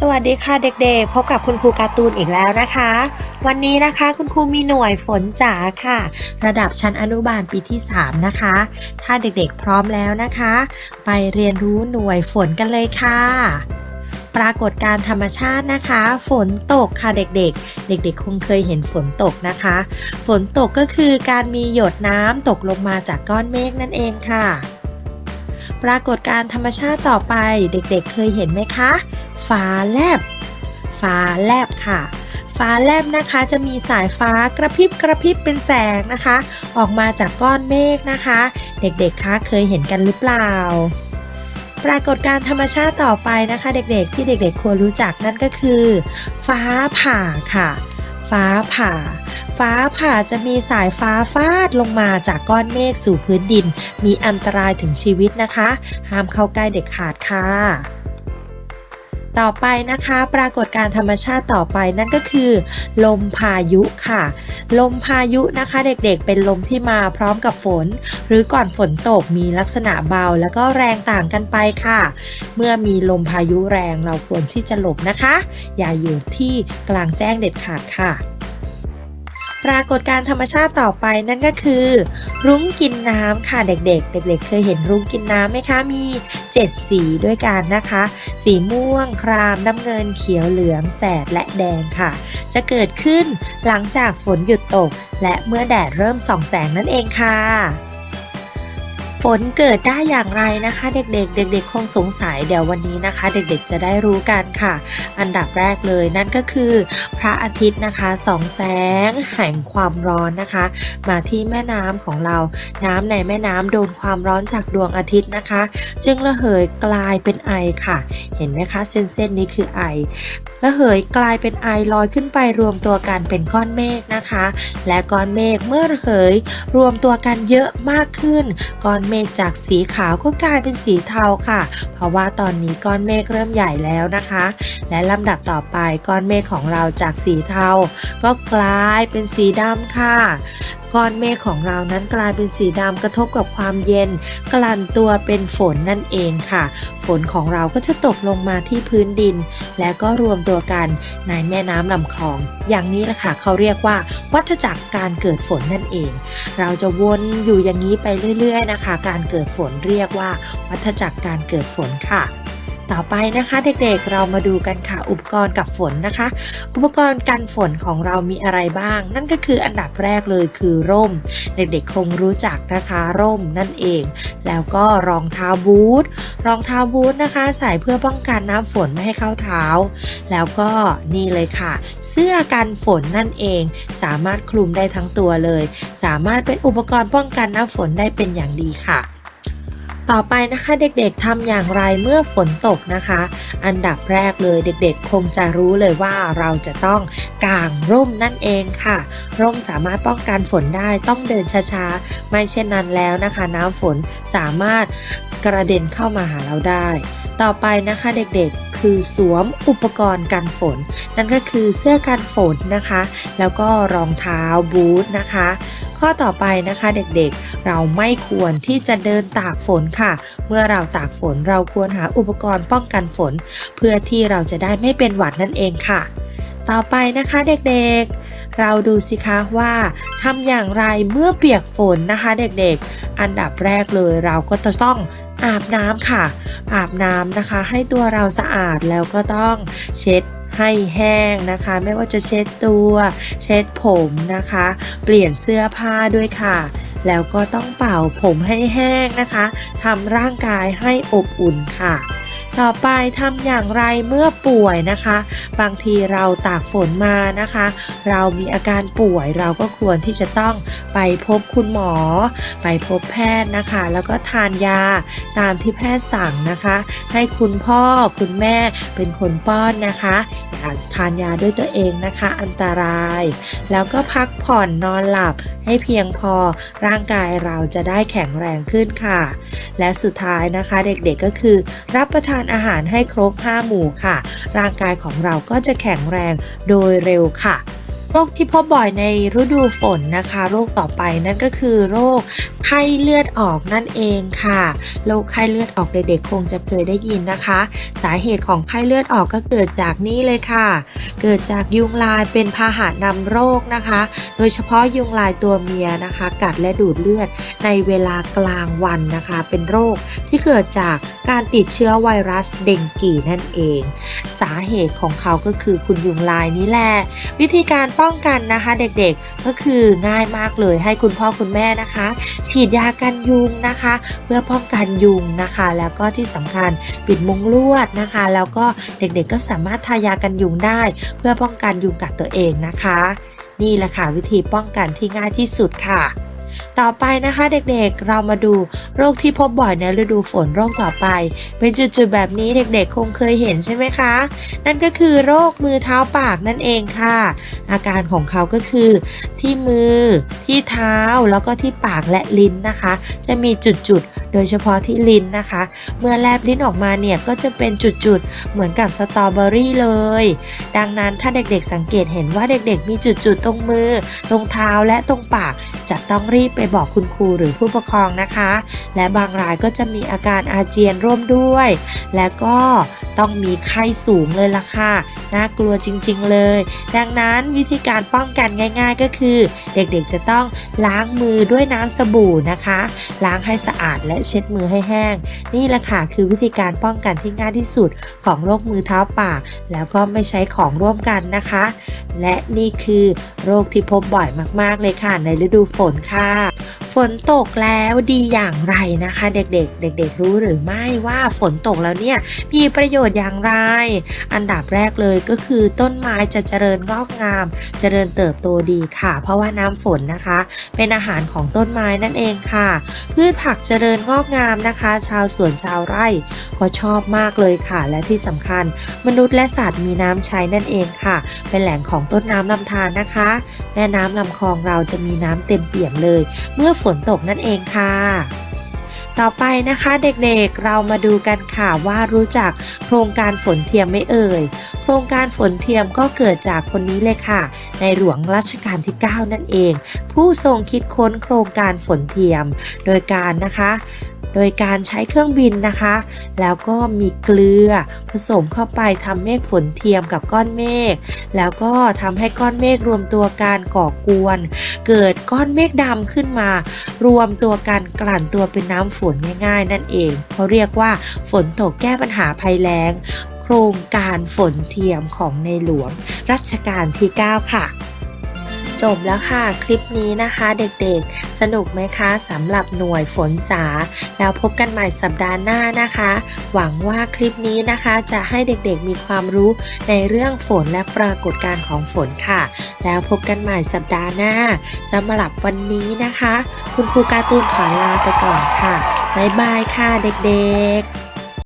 สวัสดีค่ะเด็กๆ พบกับคุณครูการ์ตูนอีกแล้วนะคะ วันนี้นะคะคุณครูมีหน่วยฝนจ๋าค่ะ ระดับชั้นอนุบาลปีที่ 3 นะคะ ถ้าเด็กๆพร้อมแล้วนะคะ ไปเรียนรู้หน่วยฝนกันเลยค่ะ ปรากฏการธรรมชาตินะคะ ฝนตกค่ะเด็กๆ เด็กๆ คงเคยเห็นฝนตกนะคะ ฝนตกก็คือการมีหยดน้ำตกลงมาจากก้อนเมฆนั่นเองค่ะ ปรากฏการธรรมชาติต่อไป เด็กๆ เคยเห็นไหมคะ ฟ้าแลบ ฟ้าแลบค่ะ ฟ้าแลบนะคะจะมีสายฟ้ากระพริบกระพริบเป็นแสงนะคะ ออกมาจากก้อนเมฆนะคะ เด็กๆคะเคยเห็นกันหรือเปล่า ปรากฏการธรรมชาติต่อไปนะคะ เด็กๆที่เด็กๆควรรู้จักนั่นก็คือ ฟ้าผ่าค่ะฟ้าผ่า ฟ้าผ่าจะมีสายฟ้าฟาดลงมาจากก้อนเมฆสู่พื้นดิน มีอันตรายถึงชีวิตนะคะ ห้ามเข้าใกล้เด็กขาดค่ะ ต่อไปนะคะ ปรากฏการธรรมชาติต่อไปนั่นก็คือ ลมพายุค่ะ ลมพายุนะคะเด็กๆ เป็นลมที่มาพร้อมกับฝน หรือก่อนฝนตกมีลักษณะเบาแล้วก็แรงต่างกันไปค่ะ เมื่อมีลมพายุแรงเราควรที่จะหลบนะคะ อย่าอยู่ที่กลางแจ้งเด็ดขาดค่ะ ปรากฏการธรรมชาติต่อไปนั่นก็คือ รุ้งกินน้ำค่ะเด็กๆ เด็กๆ เคยเห็นรุ้งกินน้ำไหมคะ มี 7 สีด้วยกันนะคะ สีม่วง ครามน้ำเงิน เขียวเหลือง แสด และแดงค่ะ จะเกิดขึ้นหลังจากฝนหยุดตก และเมื่อแดดเริ่มส่องแสงนั่นเองค่ะ ฝนเกิดได้อย่างไรนะคะ เด็กๆ เด็ก ๆ คงสงสัยเดี๋ยววันนี้นะคะ เด็กๆจะได้รู้กันค่ะ อันดับแรกเลยนั่นก็คือ พระอาทิตย์นะคะสองแสงแห่งความร้อนนะคะ มาที่แม่น้ำของเรา น้ำในแม่น้ำโดนความร้อนจากดวงอาทิตย์นะคะ จึงระเหยกลายเป็นไอค่ะ เห็นไหมคะเส้นเส้นๆนี้คือไอระเหยกลายเป็นไอลอยขึ้นไปรวมตัวกันเป็นก้อนเมฆนะคะ และก้อนเมฆเมื่อระเหยรวมตัวกันเยอะมากขึ้นก้อนเมมฆจากสีขาวก็กลายเป็นสีเทาค่ะ เพราะว่าตอนนี้ก้อนเมฆเริ่มใหญ่แล้วนะคะ และลำดับต่อไปก้อนเมฆของเราจากสีเทา ก็กลายเป็นสีดำค่ะก้อนเมฆของเรานั้นกลายเป็นสีดำกระทบกับความเย็น กลั่นตัวเป็นฝนนั่นเองค่ะ ฝนของเราก็จะตกลงมาที่พื้นดิน และก็รวมตัวกันในแม่น้ำลำคลอง อย่างนี้แหละค่ะเขาเรียกว่า วัฏจักรการเกิดฝนนั่นเอง เราจะวนอยู่อย่างนี้ไปเรื่อย ๆ นะคะการเกิดฝนเรียกว่า วัฏจักรการเกิดฝนค่ะ ต่อไปนะคะเด็กๆเรามาดูกันค่ะอุปกรณ์กับฝนนะคะ อุปกรณ์กันฝนของเรามีอะไรบ้าง นั่นก็คืออันดับแรกเลยคือร่ม เด็กๆคงรู้จักนะคะร่มนั่นเอง แล้วก็รองเท้าบูทรองเท้าบูทนะคะ ใส่เพื่อป้องกันน้ำฝนไม่ให้เข้าเท้า แล้วก็นี่เลยค่ะ เสื้อกันฝนนั่นเอง สามารถคลุมได้ทั้งตัวเลย สามารถเป็นอุปกรณ์ป้องกันน้ำฝนได้เป็นอย่างดีค่ะ ต่อไปนะคะเด็กๆทำอย่างไรเมื่อฝนตกนะคะ อันดับแรกเลยเด็กๆ คงจะรู้เลยว่าเราจะต้องกางร่มนั่นเองค่ะ ร่มสามารถป้องกันฝนได้ต้องเดินช้าๆ ไม่เช่นนั้นแล้วนะคะ น้ำฝนสามารถกระเด็นเข้ามาหาเราได้ ต่อไปนะคะเด็กๆคือสวมอุปกรณ์กันฝน นั่นก็คือเสื้อกันฝนนะคะ แล้วก็รองเท้าบูทนะคะ ข้อต่อไปนะคะเด็กๆ เราไม่ควรที่จะเดินตากฝนค่ะ เมื่อเราตากฝนเราควรหาอุปกรณ์ป้องกันฝน เพื่อที่เราจะได้ไม่เป็นหวัดนั่นเองค่ะ ต่อไปนะคะเด็กๆ เราดูสิคะว่าทำอย่างไรเมื่อเปียกฝนนะคะเด็กๆ อันดับแรกเลยเราก็จะต้องอาบน้ำค่ะ อาบน้ำนะคะ ให้ตัวเราสะอาดแล้วก็ต้องเช็ด ให้แห้งนะคะ ไม่ว่าจะเช็ดตัว เช็ดผมนะคะ เปลี่ยนเสื้อผ้าด้วยค่ะ แล้วก็ต้องเป่าผมให้แห้งนะคะทำร่างกายให้อบอุ่นค่ะ ต่อไปทำอย่างไรเมื่อป่วยนะคะ บางทีเราตากฝนมานะคะ เรามีอาการป่วยเราก็ควรที่จะต้องไปพบคุณหมอ ไปพบแพทย์นะคะ แล้วก็ทานยาตามที่แพทย์สั่งนะคะ ให้คุณพ่อคุณแม่เป็นคนป้อนนะคะอย่าทานยาด้วยตัวเองนะคะ อันตราย แล้วก็พักผ่อนนอนหลับให้เพียงพอร่างกายเราจะได้แข็งแรงขึ้นค่ะ และสุดท้ายนะคะ เด็กๆก็คือรับประทานอาหารให้ครบ 5 หมู่ค่ะ ร่างกายของเราก็จะแข็งแรงโดยเร็วค่ะ โรคที่พบบ่อยในฤดูฝนนะคะ โรคต่อไปนั่นก็คือโรคไข้เลือดออกนั่นเองค่ะ โรคไข้เลือดออกเด็กๆคงจะเคยได้ยินนะคะ สาเหตุของไข้เลือดออกก็เกิดจากนี่เลยค่ะ เกิดจากยุงลายเป็นพาหะนำโรคนะคะ โดยเฉพาะยุงลายตัวเมียนะคะ กัดและดูดเลือดในเวลากลางวันนะคะ เป็นโรคที่เกิดจากการติดเชื้อไวรัสเดงกีนั่นเอง สาเหตุของเขาก็คือคุณยุงลายนี่แหละวิธีการป้อง้องกันนะคะ เด็กๆ ก็คือง่ายมากเลยให้คุณพ่อคุณแม่นะคะ ฉีดยากันยุงนะคะ เพื่อป้องกันยุงนะคะ แล้วก็ที่สำคัญปิดมุงลวดนะคะ แล้วก็เด็กๆก็สามารถทายากันยุงได้ เพื่อป้องกันยุงกัดตัวเองนะคะ นี่แหละค่ะวิธีป้องกันที่ง่ายที่สุดค่ะ ต่อไปนะคะเด็กๆ เรามาดูโรคที่พบบ่อยในฤดูฝนโรคต่อไป เป็นจุดๆแบบนี้เด็กๆ คงเคยเห็นใช่ไหมคะ นั่นก็คือโรคมือเท้าปากนั่นเองค่ะ อาการของเขาก็คือ ที่มือ ที่เท้าแล้วก็ที่ปากและลิ้นนะคะ จะมีจุดๆ โดยเฉพาะที่ลิ้นนะคะ เมื่อแลบลิ้นออกมาเนี่ยก็จะเป็นจุดๆ เหมือนกับสตรอเบอรี่เลย ดังนั้นถ้าเด็กๆสังเกตเห็นว่าเด็กๆ มีจุดๆ ตรงมือ ตรงเท้าและตรงปากจะต้องรีบไปบอกคุณครูหรือผู้ปกครองนะคะ และบางรายก็จะมีอาการอาเจียนร่วมด้วย และก็ต้องมีไข้สูงเลยล่ะค่ะ น่ากลัวจริงๆเลย ดังนั้นวิธีการป้องกันง่ายๆก็คือ เด็กๆจะต้องล้างมือด้วยน้ำสบู่นะคะ ล้างให้สะอาดและเช็ดมือให้แห้ง นี่แหละค่ะคือวิธีการป้องกันที่ง่ายที่สุดของโรคมือเท้าปาก แล้วก็ไม่ใช้ของร่วมกันนะคะ และนี่คือโรคที่พบบ่อยมากๆเลยค่ะในฤดูฝนค่ะ ฝนตกแล้วดีอย่างไรนะคะ เด็กๆ เด็ก ๆ รู้หรือไม่ว่าฝนตกแล้วเนี่ยมีประโยชน์อย่างไร อันดับแรกเลยก็คือต้นไม้จะเจริญงอกงาม เจริญเติบโตดีค่ะ เพราะว่าน้ำฝนนะคะ เป็นอาหารของต้นไม้นั่นเองค่ะ พืชผักเจริญงอกงามนะคะ ชาวสวนชาวไร่ก็ชอบมากเลยค่ะ และที่สำคัญ มนุษย์และสัตว์มีน้ำใช้นั่นเองค่ะ เป็นแหล่งของต้นน้ำลำธารนะคะ แม่น้ำลำคลองเราจะมีน้ำเต็มเปี่ยมเลย เมื่อฝนตกนั่นเองค่ะ ต่อไปนะคะเด็กๆเรามาดูกันค่ะว่ารู้จักโครงการฝนเทียมไม่เอ่ย โครงการฝนเทียมก็เกิดจากคนนี้เลยค่ะ ในหลวงรัชกาลที่ 9 นั่นเอง ผู้ทรงคิดค้นโครงการฝนเทียม โดยการนะคะ โดยการใช้เครื่องบินนะคะ แล้วก็มีเกลือผสมเข้าไปทำเมฆฝนเทียมกับก้อนเมฆแล้วก็ทำให้ก้อนเมฆรวมตัวกันก่อกวน เกิดก้อนเมฆดำขึ้นมา รวมตัวกันกลั่นตัวเป็นน้ำฝนง่าย ๆ นั่นเองเขาเรียกว่าฝนตกแก้ปัญหาภัยแล้ง โครงการฝนเทียมของในหลวงรัชกาลที่ 9 ค่ะ จบแล้วค่ะคลิปนี้นะคะเด็กๆ สนุกไหมคะสำหรับหน่วยฝนจ๋าแล้วพบกันใหม่สัปดาห์หน้านะคะ หวังว่าคลิปนี้นะคะจะให้เด็กๆมีความรู้ในเรื่องฝนและปรากฏการณ์ของฝนค่ะ แล้วพบกันใหม่สัปดาห์หน้าสำหรับวันนี้นะคะ คุณครูการ์ตูนขอลาไปก่อนค่ะบ๊ายบายค่ะเด็กๆ